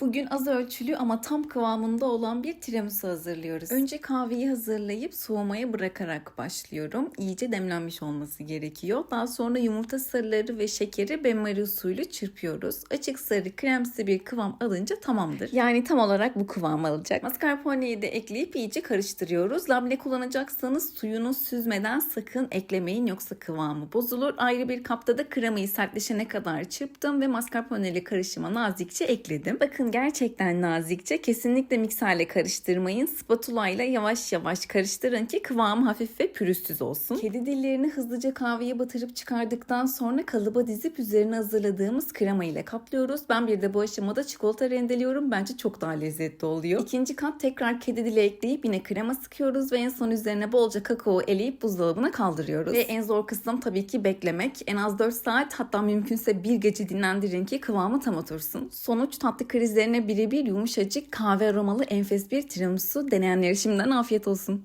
Bugün az ölçülü ama tam kıvamında olan bir tiramisu hazırlıyoruz. Önce kahveyi hazırlayıp soğumaya bırakarak başlıyorum. İyice demlenmiş olması gerekiyor. Daha sonra yumurta sarıları ve şekeri benmari usulü çırpıyoruz. Açık sarı kremsi bir kıvam alınca tamamdır. Yani tam olarak bu kıvam alacak. Mascarpone'yi de ekleyip iyice karıştırıyoruz. Labne kullanacaksanız suyunu süzmeden sakın eklemeyin yoksa kıvamı bozulur. Ayrı bir kapta da kremayı sertleşene kadar çırptım ve mascarpone karışıma nazikçe ekledim. Bakın gerçekten nazikçe kesinlikle mikserle karıştırmayın. Spatula ile yavaş yavaş karıştırın ki kıvamı hafif ve pürüzsüz olsun. Kedi dillerini hızlıca kahveye batırıp çıkardıktan sonra kalıba dizip üzerine hazırladığımız krema ile kaplıyoruz. Ben bir de bu aşamada çikolata rendeliyorum. Bence çok daha lezzetli oluyor. İkinci kat tekrar kedi dili ekleyip yine krema sıkıyoruz ve en son üzerine bolca kakao eleyip buzdolabına kaldırıyoruz. Ve en zor kısım tabii ki beklemek. En az 4 saat hatta mümkünse bir gece dinlendirin ki kıvamı tam otursun. Sonuç tatlı krizlerine birebir yumuşacık kahve aromalı enfes bir tiramisu. Deneyenlere şimdiden afiyet olsun.